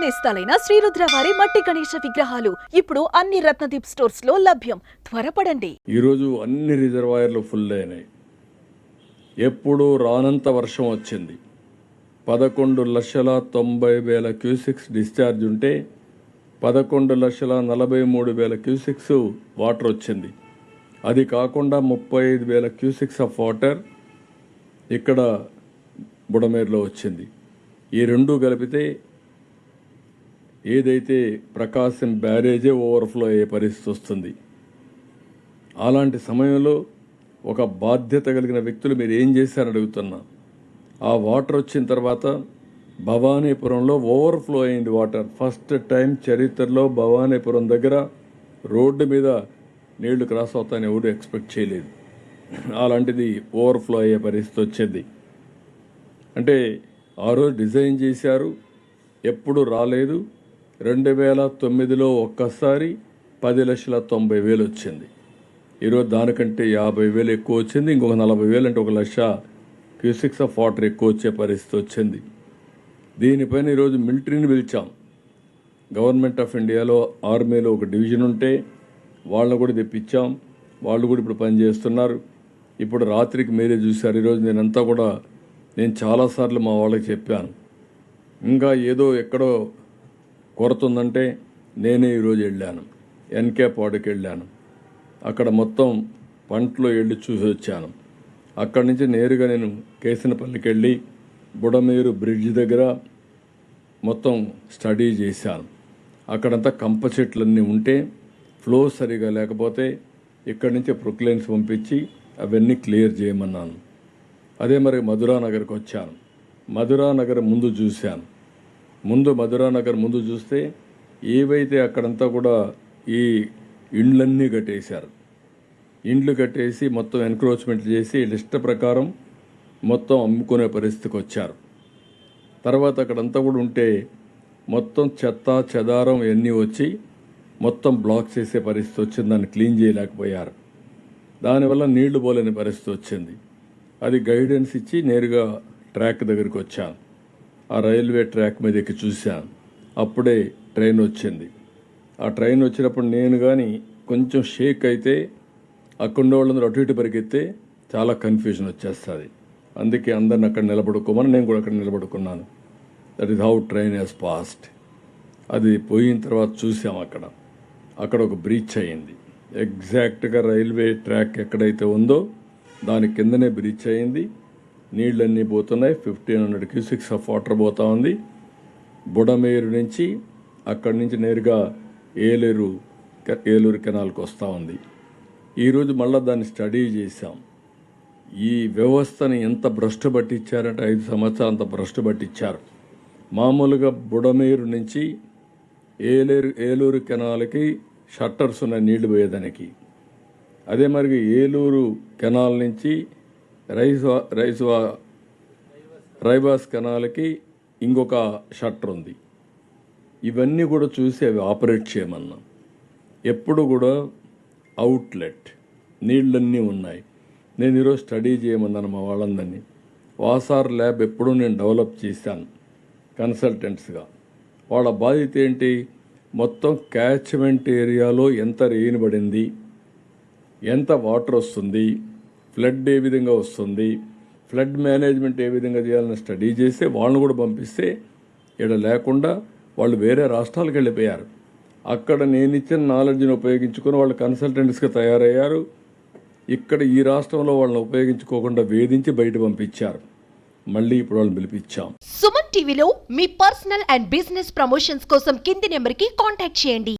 నేస్తాలైన శ్రీరుద్ర వారి మట్టి గణేష విగ్రహాలు ఇప్పుడు అన్ని రత్నదీప్ స్టోర్స్లో లభ్యం. త్వరపడండి. ఈరోజు అన్ని రిజర్వాయర్లు ఫుల్ అయినాయి. ఎప్పుడు రానంత వర్షం వచ్చింది. పదకొండు లక్షల తొంభై వేల క్యూసిక్స్ డిశ్చార్జ్ ఉంటే పదకొండు లక్షల నలభై మూడు వేల క్యూసిక్స్ వాటర్ వచ్చింది. అది కాకుండా ముప్పై ఐదు వేల క్యూసిక్స్ ఆఫ్ వాటర్ ఇక్కడ బుడమేరులో వచ్చింది. ఈ రెండు కలిపితే ఏదైతే ప్రకాశం బ్యారేజే ఓవర్ఫ్లో అయ్యే పరిస్థితి వస్తుంది. అలాంటి సమయంలో ఒక బాధ్యత కలిగిన వ్యక్తులు మీరు ఏం చేశారని అడుగుతున్నా. ఆ వాటర్ వచ్చిన తర్వాత భవానీపురంలో ఓవర్ఫ్లో అయింది వాటర్. ఫస్ట్ టైం చరిత్రలో భవానీపురం దగ్గర రోడ్డు మీద నీళ్ళు క్రాస్ అవుతాయని ఎవరు ఎక్స్పెక్ట్ చేయలేదు. అలాంటిది ఓవర్ఫ్లో అయ్యే పరిస్థితి వచ్చింది. అంటే ఆ రోజు డిజైన్ చేశారు ఎప్పుడు రాలేదు రెండు వేల తొమ్మిదిలో ఒక్కసారి పది లక్షల తొంభై వేలు వచ్చింది. ఈరోజు దానికంటే యాభై వేలు ఎక్కువ వచ్చింది. ఇంకొక నలభై వేలు అంటే ఒక లక్ష క్యూసిక్స్ ఆఫ్ వాటర్ ఎక్కువ వచ్చే పరిస్థితి వచ్చింది. దీనిపైన ఈరోజు మిలిటరీని పిలిచాం. గవర్నమెంట్ ఆఫ్ ఇండియాలో ఆర్మీలో ఒక డివిజన్ ఉంటే వాళ్ళని కూడా తెప్పించాం. వాళ్ళు కూడా ఇప్పుడు పనిచేస్తున్నారు ఇప్పుడు రాత్రికి మీరే చూశారు. ఈరోజు నేనంతా కూడా నేను చాలాసార్లు మా వాళ్ళకి చెప్పాను. ఇంకా ఏదో ఎక్కడో కొరత ఉందంటే నేనే ఈరోజు వెళ్ళాను. ఎన్కే పాడుకి వెళ్ళాను. అక్కడ మొత్తం పంటలో వెళ్ళి చూసి వచ్చాను. అక్కడి నుంచి నేరుగా నేను కేసినపల్లికి వెళ్ళి బుడమేరు బ్రిడ్జ్ దగ్గర మొత్తం స్టడీ చేశాను. అక్కడంతా కంప చెట్లన్నీ ఉంటే ఫ్లో సరిగా లేకపోతే ఇక్కడి నుంచి ప్రొక్లైన్స్ పంపించి అవన్నీ క్లియర్ చేయమన్నాను. అదే మరి మధురా నగర్కి వచ్చాను. మధురా నగర్ ముందు చూశాను. ముందు మధురా నగర్ ముందు చూస్తే ఏవైతే అక్కడంతా కూడా ఈ ఇండ్లన్నీ కట్టేశారు. ఇండ్లు కట్టేసి మొత్తం ఎన్క్రోచ్మెంట్ చేసి లిస్ట్ ప్రకారం మొత్తం అమ్ముకునే పరిస్థితికి వచ్చారు. తర్వాత అక్కడంతా కూడా ఉంటే మొత్తం చెత్త చెదారం ఇవన్నీ వచ్చి మొత్తం బ్లాక్ చేసే పరిస్థితి వచ్చింది. దాన్ని క్లీన్ చేయలేకపోయారు. దానివల్ల నీళ్ళు పోలేని పరిస్థితి వచ్చింది. అది గైడెన్స్ ఇచ్చి నేరుగా ట్రాక్ దగ్గరికి వచ్చాను. ఆ రైల్వే ట్రాక్ మీద ఎక్కి చూశాను అప్పుడే ట్రైన్ వచ్చింది. ఆ ట్రైన్ వచ్చినప్పుడు నేను కానీ కొంచెం షేక్ అయితే అక్కడ వాళ్ళందరూ అటు ఇటు పరిగెత్తే చాలా కన్ఫ్యూజన్ వచ్చేస్తుంది. అందుకే అందరిని అక్కడ నిలబడుకోమని నేను కూడా అక్కడ నిలబడుకున్నాను. That is how train has passed అది పోయిన తర్వాత చూసాం అక్కడ. అక్కడ ఒక బ్రీచ్ అయింది. ఎగ్జాక్ట్గా రైల్వే ట్రాక్ ఎక్కడైతే ఉందో దాని కిందనే బ్రీచ్ అయింది. నీళ్ళన్నీ పోతున్నాయి. Fifteen hundred cusecs of water పోతా ఉంది. బుడమేరు నుంచి అక్కడి నుంచి నేరుగా ఏలేరు ఏలూరు కెనాల్కి వస్తూ ఉంది. ఈరోజు మళ్ళీ దాన్ని స్టడీ చేశాం. ఈ వ్యవస్థని ఎంత భ్రష్టు పట్టించారంటే ఐదు సంవత్సరాలు అంత భ్రష్టు పట్టించారు. మామూలుగా బుడమేరు నుంచి ఏలేరు ఏలూరు కెనాల్కి షట్టర్స్ ఉన్న నీళ్ళు పోయేదానికి. అదే మరి ఏలూరు కెనాల్ నుంచి రైస్ రైస్ రైబాస్ కణాలకి ఇంకొక షట్టర్ ఉంది. ఇవన్నీ కూడా చూసి అవి ఆపరేట్ చేయమన్నాం. ఎప్పుడు కూడా అవుట్లెట్ నీళ్ళన్నీ ఉన్నాయి. నేను ఈరోజు స్టడీ చేయమన్నాను మా వాళ్ళందరినీ. వాసార్ ల్యాబ్ ఎప్పుడూ నేను డెవలప్ చేశాను కన్సల్టెంట్స్గా. వాళ్ళ బాధ్యత ఏంటి? మొత్తం క్యాచ్మెంట్ ఏరియాలో ఎంత రెయిన్ పడింది? ఎంత వాటర్ వస్తుంది? ఫ్లడ్ ఏ విధంగా వస్తుంది ఫ్లడ్ మేనేజ్మెంట్ ఏ విధంగా చేయాలని స్టడీ చేస్తే వాళ్ళని కూడా పంపిస్తే ఇక్కడ లేకుండా వాళ్ళు వేరే రాష్ట్రాలకు వెళ్ళిపోయారు. అక్కడ నేను ఇచ్చిన నాలెడ్జ్ని ఉపయోగించుకొని వాళ్ళు కన్సల్టెంట్స్గా తయారయ్యారు. ఇక్కడ ఈ రాష్ట్రంలో వాళ్ళని ఉపయోగించుకోకుండా వేధించి బయట పంపించారు. మళ్ళీ ఇప్పుడు వాళ్ళని పిలిపించాం. సుమన్ టీవీలో మీ పర్సనల్ అండ్ బిజినెస్ ప్రమోషన్స్ కోసం కింది నెంబర్కి కాంటాక్ట్ చేయండి.